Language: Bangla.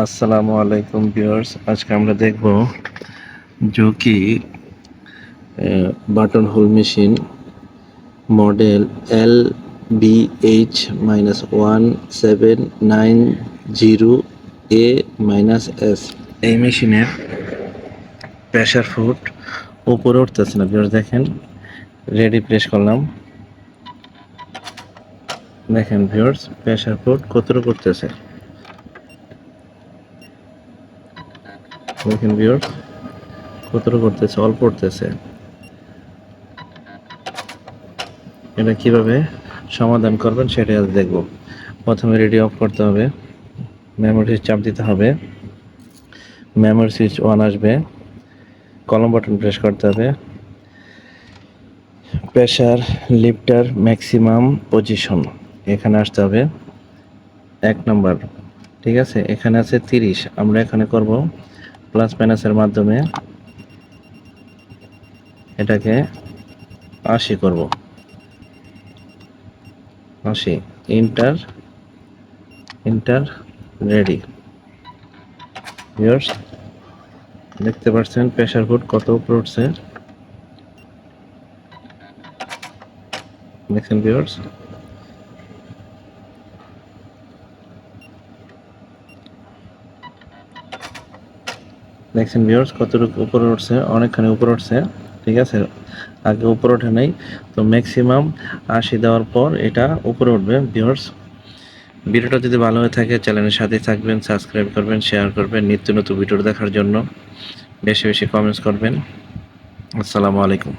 আসসালামু আলাইকুম ভিউয়ার্স, আজকে আমরা দেখব Juki button hole machine model L B H minus one seven nine zero A minus S. এই মেশিনের প্রেশার ফুট উপরে উঠতেছে না ভিউয়ার্স, দেখেন রেডি প্রেস করলাম। দেখেন ভিউয়ার্স প্রেশার ফুট কতটুকু করতেছে দেখেন ভিউয়ার্স কতটা করতেছে? অল্প করতেছে। এটা কীভাবে সমাধান করবেন সেটাই আজ দেখব। প্রথমে রেডি অফ করতে হবে। মেমোরি সুইচ চাপ দিতে হবে। মেমোরি সুইচ অন আসবে। কলম বাটন প্রেস করতে হবে। প্রেশার লিফটার ম্যাক্সিমাম পজিশন এখানে আসতে হবে। এক নম্বর ঠিক আছে? এখানে আছে তিরিশ। আমরা এখানে করব প্লাস মাইনাসের মাধ্যমে এটাকে আশি করব। আশি ইন্টার ইন্টার রেডি ভিউয়ার্স দেখতে পাচ্ছেন প্রেশার ফুড কত উপরে উঠছে? দেখছেন দেখছেন ভিউয়ার্স কতটুকু উপরে উঠছে? অনেকখানি উপরে উঠছে, ঠিক আছে? আগে উপরে ওঠে নাই, তো ম্যাক্সিমাম আশি দেওয়ার পর এটা উপরে উঠবে ভিউয়ার্স ভিডিওটা যদি ভালো হয়ে থাকে চ্যানেলের সাথে থাকবেন সাবস্ক্রাইব করবেন শেয়ার করবেন, নিত্য নতুন ভিডিও দেখার জন্য। বেশি বেশি কমেন্টস করবেন। আসসালামু আলাইকুম।